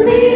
me.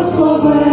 послабе.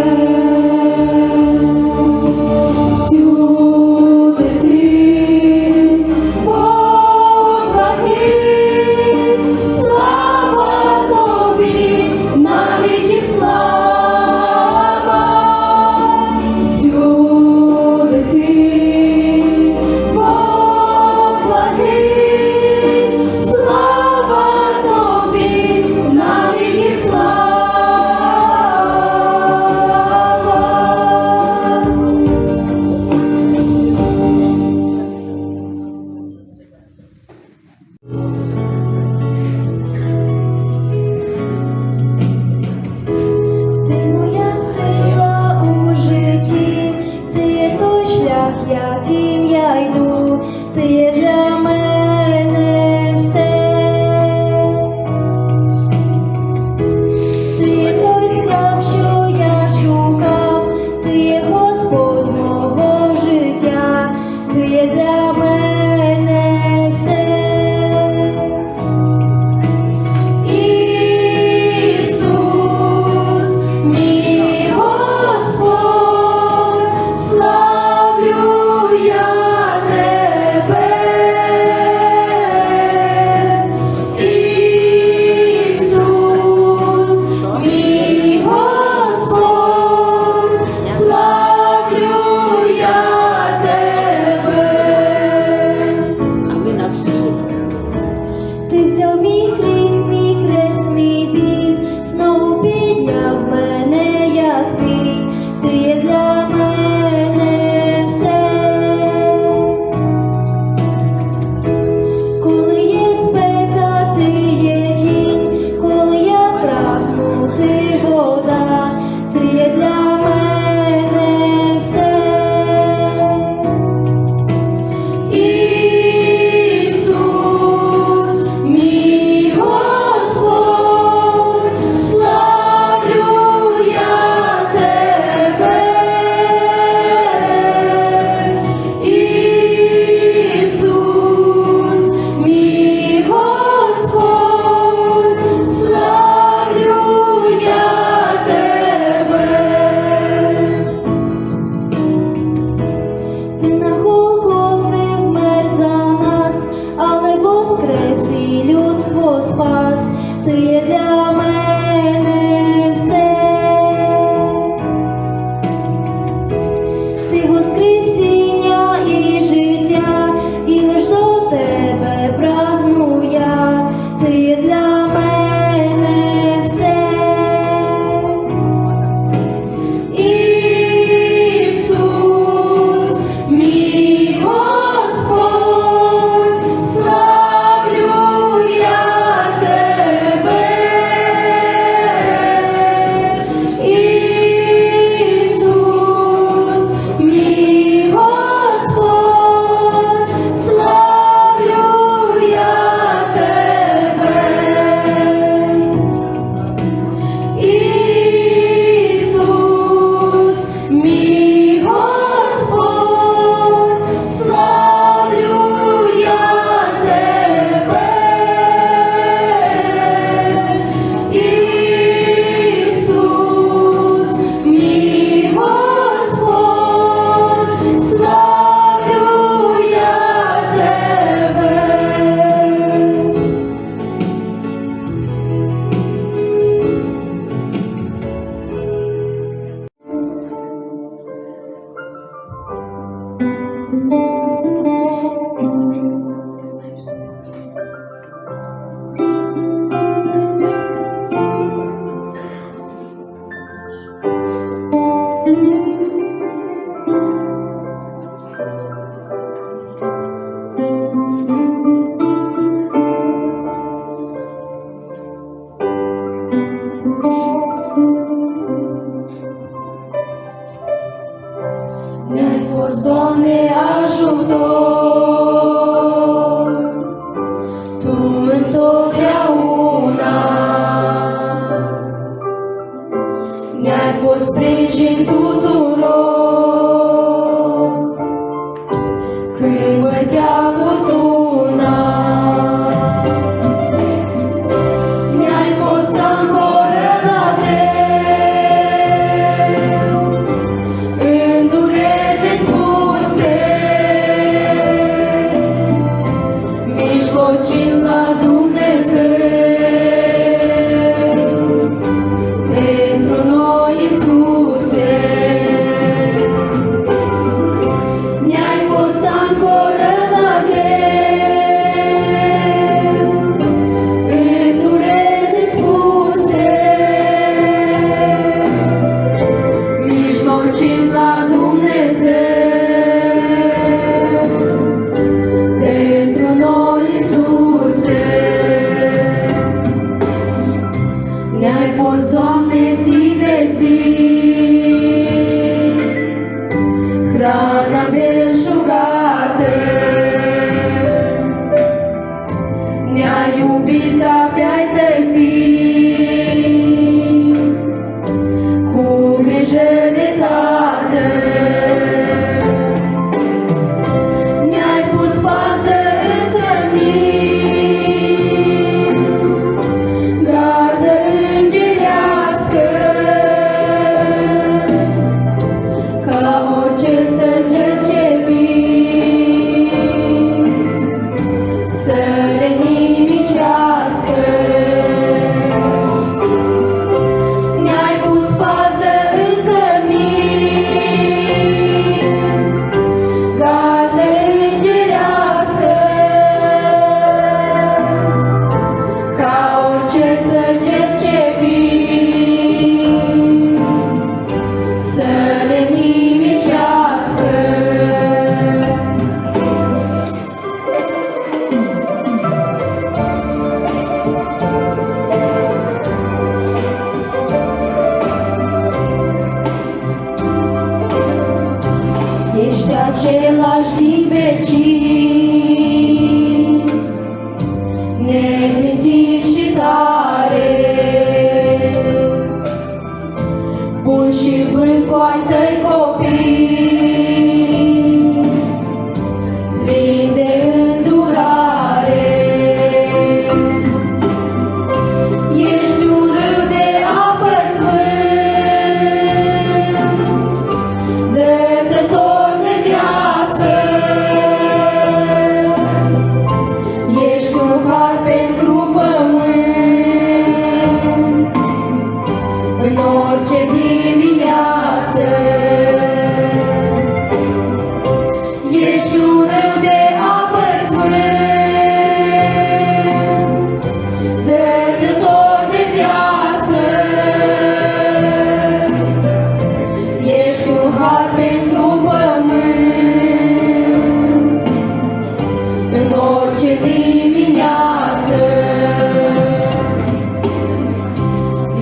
Ти міняться.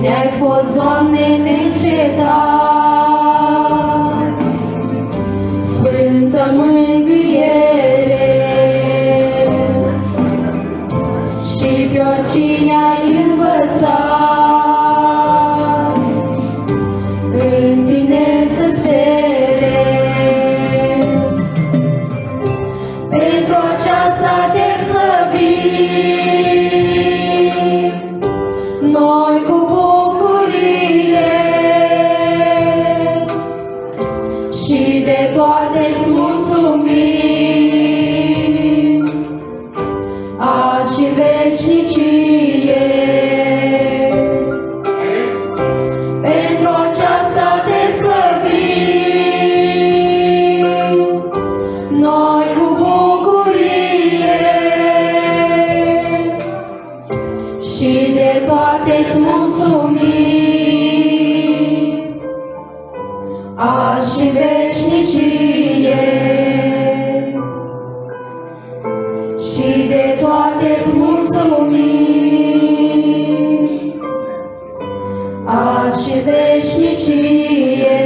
Не позомни не читай, Și de toate îți mulțumim, azi și veșnicie.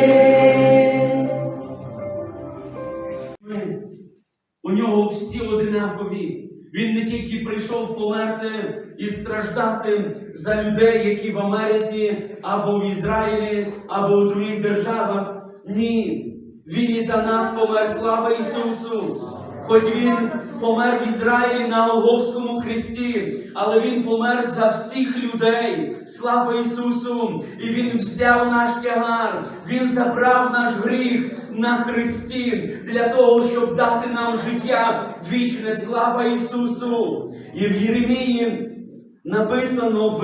У нього всі одинакові. Він не тільки прийшов померти і страждати за людей, які в Америці або в Ізраїлі, або у других державах. Ні. Він і за нас помер. Слава Ісусу! Хоч він помер в Ізраїлі на Голговському хресті, але Він помер за всіх людей. Слава Ісусу! І Він взяв наш тягар, Він забрав наш гріх на хресті для того, щоб дати нам життя вічне. Слава Ісусу! І в Єремії написано в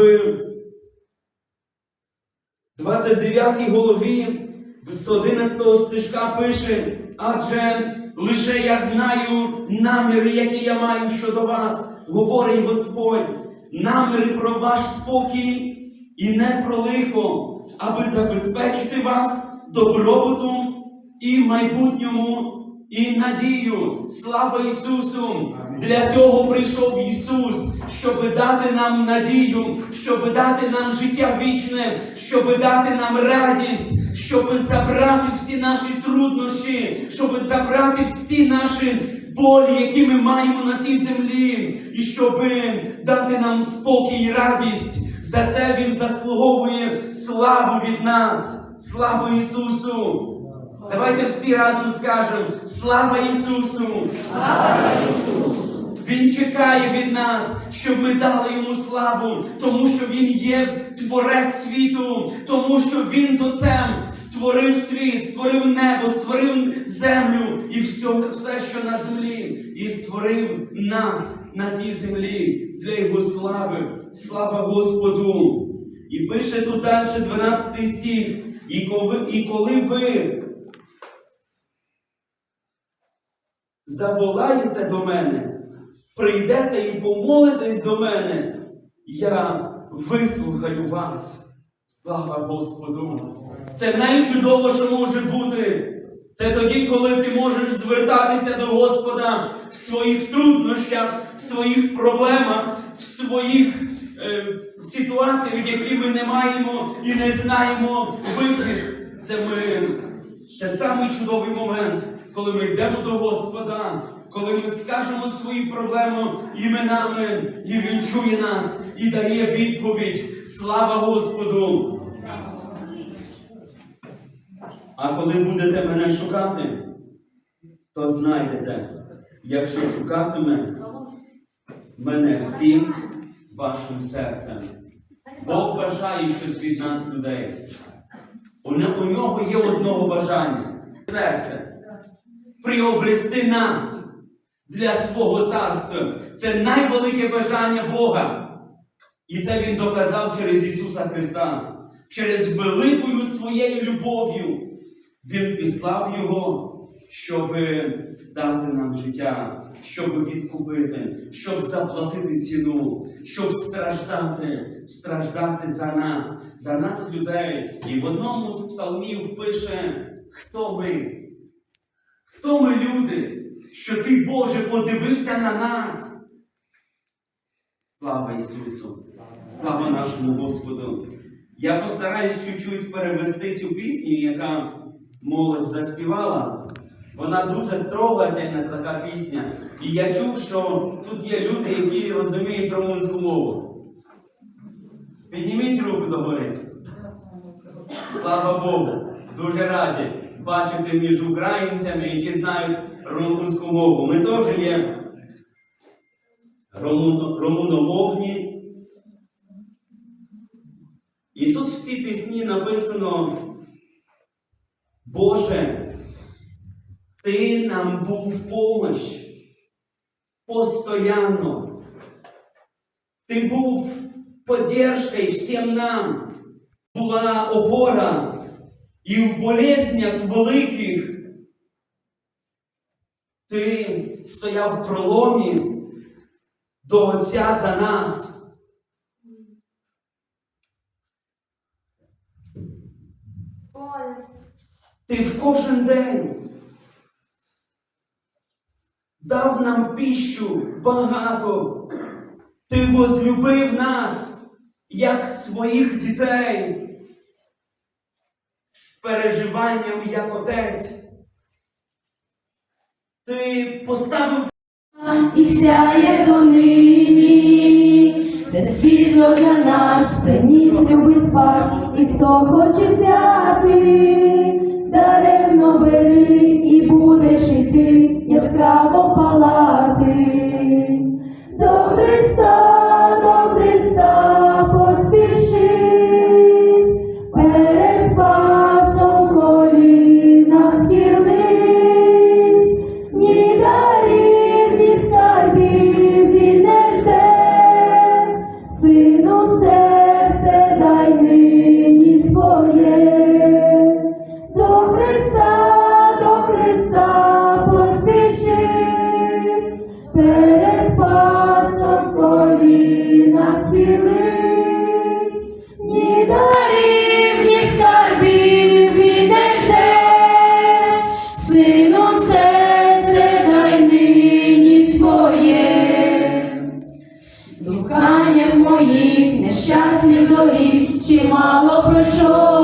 29 голові з 11 стишка пише, адже лише я знаю наміри, які я маю щодо вас, говорить Господь, наміри про ваш спокій і не про лихо, аби забезпечити вас добробутом і майбутньому, і надію. Слава Ісусу! Для цього прийшов Ісус, щоб дати нам надію, щоб дати нам життя вічне, щоб дати нам радість, щоб забрати всі наші труднощі, щоб забрати всі наші болі, які ми маємо на цій землі, і щоб дати нам спокій і радість. За це Він заслуговує славу від нас. Славу Ісусу! Давайте всі разом скажемо Слава Ісусу! Він чекає від нас, щоб ми дали йому славу, тому що Він є творець світу, тому що Він з Отцем створив світ, створив небо, створив землю і все, все, що на землі, і створив нас на цій землі для Його слави. Слава Господу! І пише тут далі 12 стих. І коли, і коли ви заволаєте до мене, прийдете і помолитесь до мене, я вислухаю вас. Слава Господу! Це найчудово, що може бути. Це тоді, коли ти можеш звертатися до Господа в своїх труднощах, в своїх проблемах, в своїх е, ситуаціях, які ми не маємо і не знаємо вихід. Це ми це самий чудовий момент, коли ми йдемо до Господа, коли ми скажемо свої проблеми іменами, і Він чує нас і дає відповідь. Слава Господу! А коли будете мене шукати, то знайдете, якщо шукатиме мене всім вашим серцем. Бог бажає щось від нас людей. У нього є одного бажання серце приобрести нас для свого царства. Це найвелике бажання Бога. І це Він доказав через Ісуса Христа, через великою своєю любов'ю. Він післав Його, щоб дати нам життя, щоб відкупити, щоб заплатити ціну, щоб страждати, страждати за нас, за нас людей. І в одному з псалмів пише, хто ми? Хто ми люди, що ти, Боже, подивився на нас? Слава Ісусу! Слава нашому Господу! Я постараюсь чуть-чуть перевести цю пісню, яка молодь заспівала. Вона дуже трогательна така пісня. І я чув, що тут є люди, які розуміють румунську мову. Підніміть руку догори. Слава Богу! Дуже раді бачити між українцями, які знають румунську мову. Ми теж є румуно- румуномовні. І тут в цій пісні написано: Боже, Ти нам був в помощь постоянно. Ти був поддержкой всім нам, була опора і в болезнях великих. Ти стояв в проломі до Отця за нас. Ти в кожен день дав нам піщу багато. Ти возлюбив нас, як своїх дітей, переживанням як отець. Ти поставив і сяє донині. Це світло для нас приніс любий спас, і хто хоче взяти, даремно бери, і будеш іти яскраво палати. До Христа, чимало пройшов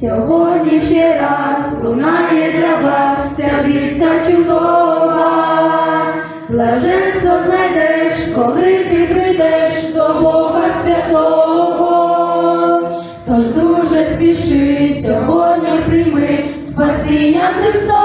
Сьогодні ще раз лунає для вас ця війська чудова, блаженство знайдеш, коли ти прийдеш до Бога Святого, тож дуже спіши, сьогодні прийми спасіння Христа.